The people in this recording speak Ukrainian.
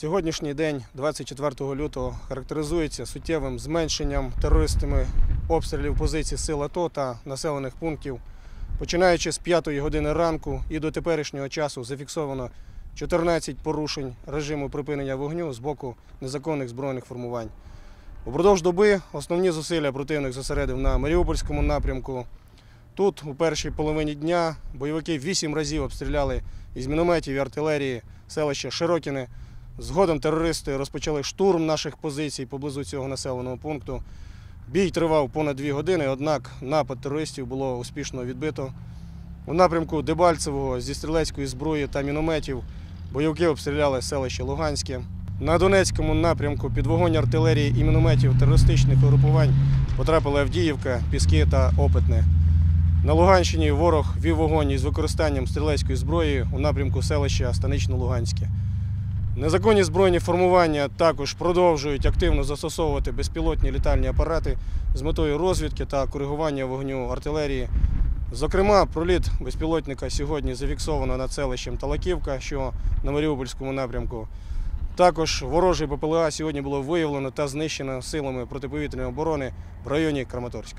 Сьогоднішній день, 24 лютого, характеризується суттєвим зменшенням терористами обстрілів позицій сил АТО та населених пунктів. Починаючи з 5 години ранку і до теперішнього часу зафіксовано 14 порушень режиму припинення вогню з боку незаконних збройних формувань. Упродовж доби основні зусилля противник зосередив на Маріупольському напрямку. Тут у першій половині дня бойовики вісім разів обстріляли із мінометів і артилерії селище Широкіне. Згодом терористи розпочали штурм наших позицій поблизу цього населеного пункту. Бій тривав понад дві години, однак напад терористів було успішно відбито. У напрямку Дебальцевого зі стрілецької зброї та мінометів бойовики обстріляли селище Луганське. На Донецькому напрямку під вогонь артилерії і мінометів терористичних угрупувань потрапили Авдіївка, Піски та Опитне. На Луганщині ворог вів вогонь із використанням стрілецької зброї у напрямку селища Станично-Луганське. Незаконні збройні формування також продовжують активно застосовувати безпілотні літальні апарати з метою розвідки та коригування вогню артилерії. Зокрема, проліт безпілотника сьогодні зафіксовано над селищем Талаківка, що на Маріупольському напрямку. Також ворожий БПЛА сьогодні було виявлено та знищено силами протиповітряної оборони в районі Краматорська.